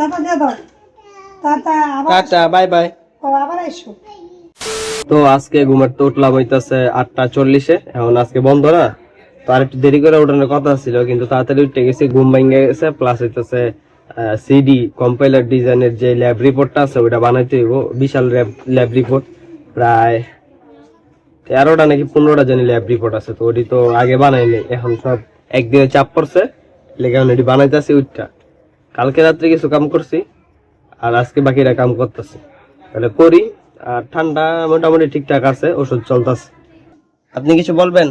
Tata দিয়ে দাও tata আবার টাটা বাই বাই। ও, আবার এসো তো আজকে ঘুমার তো উঠলাম হইতাছে আটটা চল্লিশে এখন আজকে বন্ধ না? তো আর একটু দেরি করে ওঠানোর কথা ছিল কিন্তু তাড়াতাড়ি উঠে গেছি ঘুম ভেঙে গেছে প্লাস হইতেছে সিডি কম্পাইলার ডিজাইনের যে ল্যাব রিপোর্টটা আছে ওইটা বানাইতে হইব বিশাল ল্যাব ল্যাব রিপোর্ট প্রায় তেরোটা নাকি পনেরোটা জানি ল্যাব রিপোর্ট আছে তো ওটি তো আগে বানাইনি এখন সব একদিনে চাপ পড়ছে লেগে এখন এটি বানাইতেছি উঠটা কালকে রাত্রে কিছু কাম করছি আর আজকে বাকিরা কাম করতেছি। তাহলে করি আর ঠান্ডা মোটামুটি ঠিকঠাক আছে ওষুধ চলতেছে। আপনি কিছু বলবেন?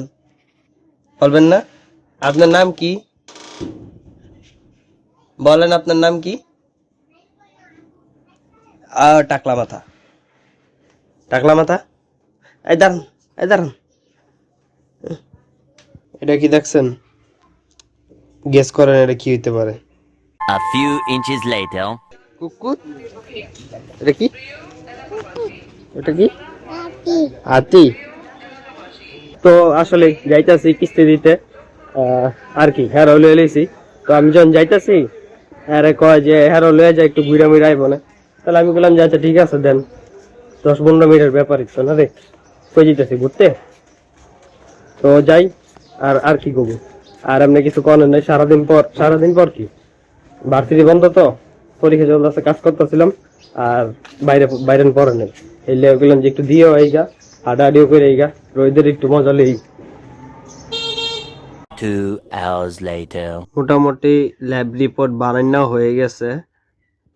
বলবেন না? আপনার নাম কি? বলেন আপনার নাম কি? আহ, টাকলা মাথা টাকলা মাথা এই দাঁড়ান এই দাঁড়ান। এটা কি দেখছেন? গেস করেন এটা কি হইতে পারে? A few inches later. কুকুর? এটা কি? এটা কি? হাতি। তো আসলে যাইতাছি কিস্তি দিতে। আহ, আর কি হ্যারো লয়ে লইছি। তো আমি যখন যাইতাছি আরে কয় যে হ্যারো লয়ে যায় একটু ঘুরা মুড়া আইব না। তাহলে আমি বললাম যে আচ্ছা ঠিক আছে দেন। দশ পনেরো মিনিটের ব্যাপার ইচ্ছা না রে। কই যেতেছি ঘুরতে? তো যাই আর আর কি করব? আর এমনি কিছু করেন নাই সারাদিন পর সারাদিন পর কি? ভার্সিটি বন্ধ তো পরীক্ষা চলতেছে কাজ করতেছিলাম আর বাইরে বাইরে পড়ে নেই। এই লেগে গেলাম যে একটু দিও এইগা হাডাহাডিও করে এইগা রোদের একটু মজা লেই Two hours later. মোটামুটি ল্যাব রিপোর্ট বানানো হয়ে গেছে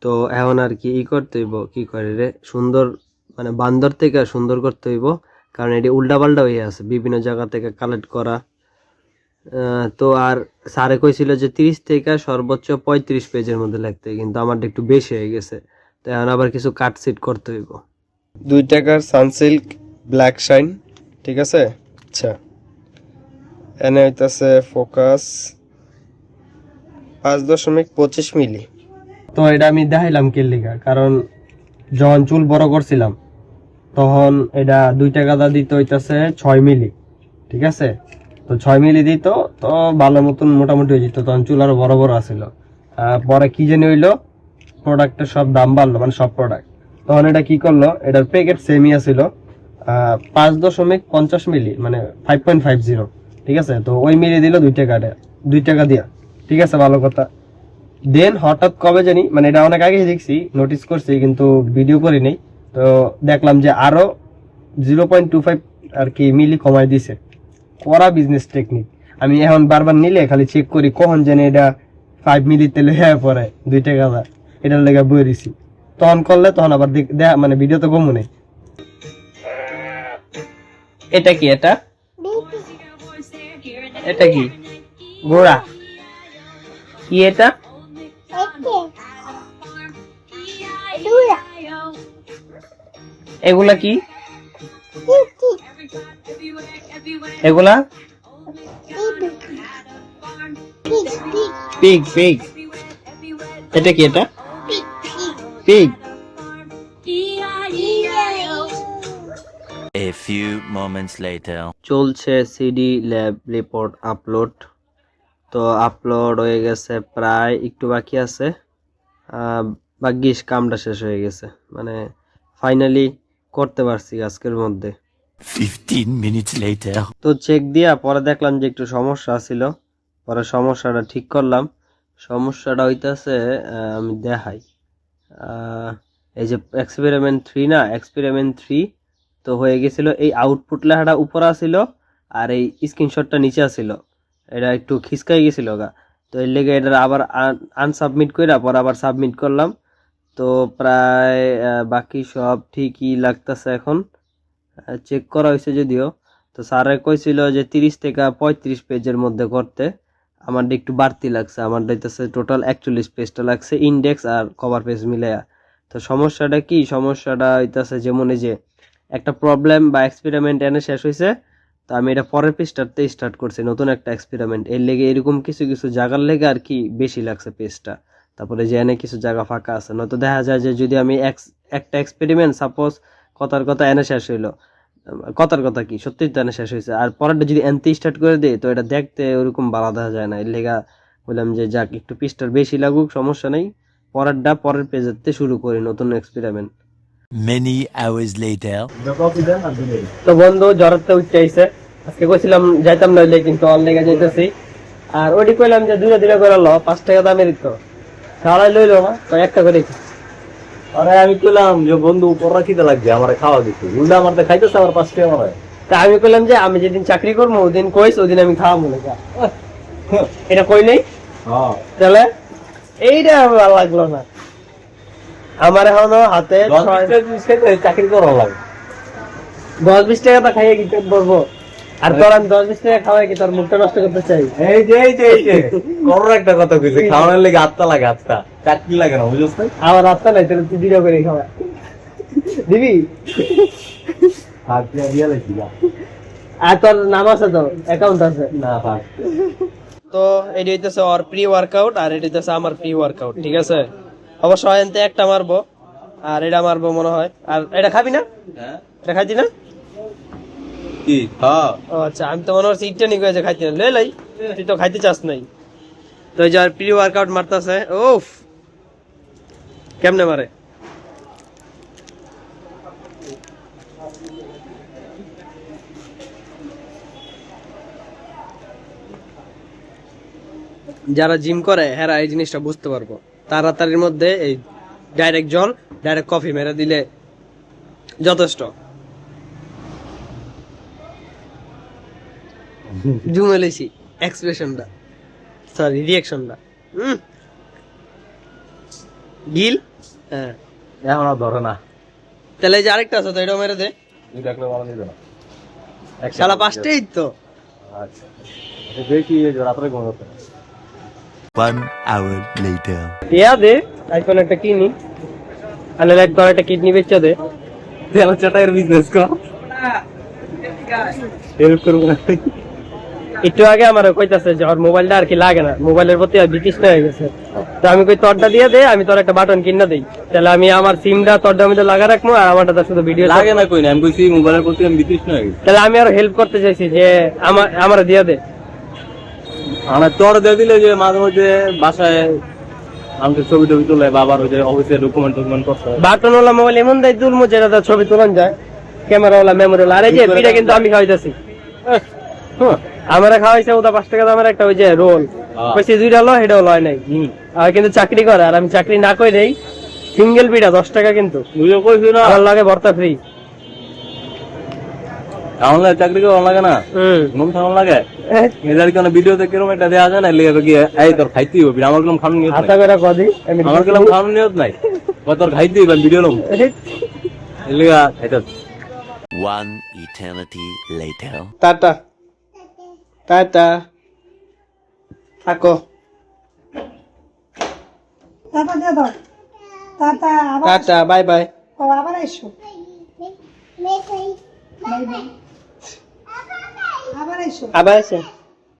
তো এখন আর কি ই করতে হইব কি করে রে? সুন্দর মানে বান্দর থেকে সুন্দর করতে হইব কারণ এটি উল্টা পাল্টা হয়ে আছে বিভিন্ন জায়গা থেকে কালেক্ট করা। তো আর স্যারে কইছিল যে তিরিশ থেকে সর্বোচ্চ পঁয়ত্রিশ পেজের মধ্যে লিখতে কিন্তু আমারটা একটু বেশি হয়ে গেছে। তো এখন আবার কিছু কাট সিট করতে হইব। দুই টাকার সানসিল্ক ব্ল্যাক শাইন ঠিক আছে? আচ্ছা। এনে হইতাছে ফোকাস পাঁচ দশমিক পঁচিশ মিলি। তো এটা আমি দেখাইলাম কেলিগা কারণ যখন চুল বড় করছিলাম তখন এটা দুই টাকা দা দিতে হইতাছে ছয় মিলি ঠিক আছে? তো ছয় মিলি দিত তো ভালো মতন মোটামুটি হয়ে যেত। তখন চুল আরও বড় বড় আহ, পরে কি জানি হইল প্রোডাক্টের সব দাম বাড়লো মানে সব প্রোডাক্ট তখন এটা কি করল এটার প্যাকেট সেমই আহ, পাঁচ দশমিক পঞ্চাশ মিলি মানে ফাইভ পয়েন্ট ফাইভ জিরো ঠিক আছে? তো ওই মিলি দিল দুই টাকা দুই টাকা দিয়া ঠিক আছে? ভালো কথা। দেন হঠাৎ কবে জানি মানে এটা অনেক আগে দেখছি নোটিস করছি কিন্তু ভিডিও করি নেই তো দেখলাম যে আরও জিরো পয়েন্ট টু ফাইভ আর কি মিলি কমাই দিছে। করা বিজনেস টেকনিক আমি এখন বারবার নিলে খালি চেক করি কখন জানি এটা ফাইভ মিলি তেলে হ্যাঁ পরে দুই টাকা দা এটার লেগে বই দিছি। তখন করলে তখন আবার দেখা মানে ভিডিও তো কমু নেই। এটা কি এটা? এটা কি? ঘোড়া। কি এটা? এগুলা কি? এগুলা? পিগ পিগ এটা কি এটা? Pig A few moments later. চলছে সিডি ল্যাব রিপোর্ট আপলোড তো আপলোড হয়ে গেছে প্রায় একটু বাকি আছে। আহ, ভাগ্যিস কামটা শেষ হয়ে গেছে। মানে ফাইনালি করতে পারছি আজকের মধ্যে। 15 minutes later. তো চেক দিয়া পরে দেখলাম যে একটু সমস্যা ছিল। পরে সমস্যাটা ঠিক করলাম। সমস্যাটা হইতাছে আমি দেখাই। এই যে এক্সপেরিমেন্ট থ্রি না এক্সপেরিমেন্ট থ্রি তো হয়ে গেছিল। এই আউটপুট লেখাটা উপরে আসিল আর এই স্ক্রিনশটটা নিচে আসিল এটা একটু খিসকাই গেছিল গা। তো এর লেগে এটা আবার আনসাবমিট করে পর আবার সাবমিট করলাম। তো প্রায় বাকি সব ঠিকই লাগতেছে এখন। চেক করা হয়েছে যদিও। তো স্যারে কইছিল যে তিরিশ থেকে পঁয়ত্রিশ পেজের মধ্যে করতে। আমারটা একটু বাড়তি লাগছে, আমারটা হইতেছে টোটাল একচল্লিশ পেজটা লাগছে ইন্ডেক্স আর কভার পেজ মিলাইয়া। তো সমস্যাটা কি? সমস্যাটা হইতেছে যেমন এই যে একটা প্রবলেম বা এক্সপেরিমেন্ট এনে শেষ হয়েছে তো আমি এটা পরের পেজটাতে স্টার্ট করছি, নতুন একটা এক্সপেরিমেন্ট এর লেগে এরকম কিছু কিছু জায়গার লেগে আর কি বেশি লাগছে পেজটা তারপরে যে এনে কিছু জায়গা ফাঁকা আছে। নয়তো দেখা যায় যে যদি আমি একটা এক্সপেরিমেন্ট সাপোজ কথার কথা এনে শেষ হইল। কথার কথা কি? সত্যি তো এনে শেষ হয়েছে আর পরেরটা যদি এনতে স্টার্ট করে দেয় তো এটা দেখতে ওরকম ভালো দেখা যায় না। এর লেগা বললাম যে যাক একটু পিসটার বেশি লাগুক সমস্যা নেই। পরেরটা পরের পেজেতে শুরু করি নতুন এক্সপেরিমেন্ট Many hours later. তো বন্ধু জ্বরতে উঠতে আইছে। আজকে কইছিলাম যাইতাম নইলে কিন্তু অল লেগে যাইতেছি। আর ওটি কইলাম যে দুইটা দুইটা করে ল পাঁচ টাকা দামের তো সারাই লইলো না তো একটা করে আরে আমি কইলাম যে বন্ধু পড়া খিদে লাগছে আমার খাওয়া দিতে। উল্টা আমার তো খাইতেছে আমার পাঁচ টাকা আমার। তা আমি কইলাম যে আমি যেদিন চাকরি করব ওদিন কইস ওদিন আমি খাওয়াবো না যা। এটা কই নেই? হ্যাঁ। তাহলে এইটা ভালো লাগল না। আমার এখনও হাতে চাকরি করা লাগে। দশ বিশ টাকা খাইয়ে কি পেট ভরবো? আর তোর আমি দশ বিশ টাকা খাওয়াই কি তোর মুখটা নষ্ট করতে চাই? এই যে এই যে এই যে। করোর একটা কথা কইছে খাওয়ানোর লেগে আত্মা লাগে আত্মা। চাকরি লাগে না বুঝছ না আমার রাস্তা নাই তাহলে তুই দুটো করে খাওয়া। দিবি? হাত দিয়া দিয়া লাগছি আর তোর নাম আছে তো অ্যাকাউন্ট আছে? না তো এটা হইতেছে ওর প্রি ওয়ার্কআউট আর এটা হইতেছে আমার প্রি ওয়ার্কআউট ঠিক আছে? অবশ্য একটা মারবো আর এটা মারবো মনে হয়। আর এটা খাবি না? হ্যাঁ। এটা খাইতি না? কি? হ্যাঁ। আচ্ছা আমি তো মনে হচ্ছে ইটটা নিয়ে গেছে খাইতে না। লাই তুই তো খাইতে চাস নাই। তো এই যে প্রি ওয়ার্কআউট মারতাছে ওফ কেমনে মারে? যারা জিম করে হেরা এই জিনিসটা বুঝতে পারব। তাড়াতাড়ির মধ্যে এই ডাইরেক্ট জল ডাইরেক্ট কফি মেরে দিলে যথেষ্ট। জুমে এক্সপ্রেশনটা সরি রিয়াকশনটা গিল? হ্যাঁ। এখন আর ধরে না। তাহলে এই যে আরেকটা আছে তো এটা মেরে দে। ভালো না। শালা পাঁচটাই তো। আচ্ছা। দেখি এই যে রাত্রে ঘুমাতে One hour later. ইয়া দে আইফোন একটা কিনি। আলে লাইক তোর একটা কিডনি বেচা দে। বিজনেস কর। হেল্প করব না। একটু আগে আমার কইতাছে যে ওর মোবাইলটা আর কি লাগে না মোবাইলের প্রতি আর বিতৃষ্ণ হয়ে গেছে। তো আমি কই তোরটা দিয়ে দে আমি তোর একটা বাটন কিনা দেই। তাহলে আমি আমার সিমটা তোরটা মধ্যে লাগা রাখব আর আমারটা তার শুধু ভিডিও লাগে না কই না আমি কইছি মোবাইলের প্রতি আমি বিতৃষ্ণ হয়ে গেছি। তাহলে আমি আরও হেল্প করতে চাইছি যে আমার আমার দিয়ে দে। আমার তোর দিয়ে দিলে যে মাঝে মধ্যে বাসায় আমাকে ছবি টবি তোলে বাবার ওই যে অফিসে ডকুমেন্ট টকুমেন্ট করতে বাটন ওলা মোবাইল এমন দেয় দুলমু যেটা ছবি তুলন যায় ক্যামেরা ওলা মেমোরি ওলা আর এই যে পিঠা কিন্তু আমি খাওয়াইতেছি। হ্যাঁ। আমারে খাওয়াইছে ওটা পাঁচ টাকা দামের একটা ওই যে রোল। কইছি দুইটা লো সেটাও লয় নাই। আর কিন্তু চাকরি করে আর আমি চাকরি না কই দেই সিঙ্গেল পিঠা দশ টাকা কিন্তু। বুঝে কইছি না। আমার লাগে ভর্তা ফ্রি অনলাইন চাকরি করে লাগে না। ঘুম থাকুন লাগে। এদের কোনো ভিডিওতে কীরকম একটা দেওয়া যায় না? লেগে এই তোর খাইতে হবে। আমার গেলাম খাওয়ানো নিয়ত হাতা করে কদি আমার গেলাম খাওয়ানো নিয়ত নাই। বা তোর খাইতে হবে ভিডিও লম। লেগা খাইতে One eternity later. Tata. Tata. থাকো। টাটা দিয়ে দাও টাটা আবার টাটা বাই বাই। ও আবার এসো। আবার এসো আবার আছে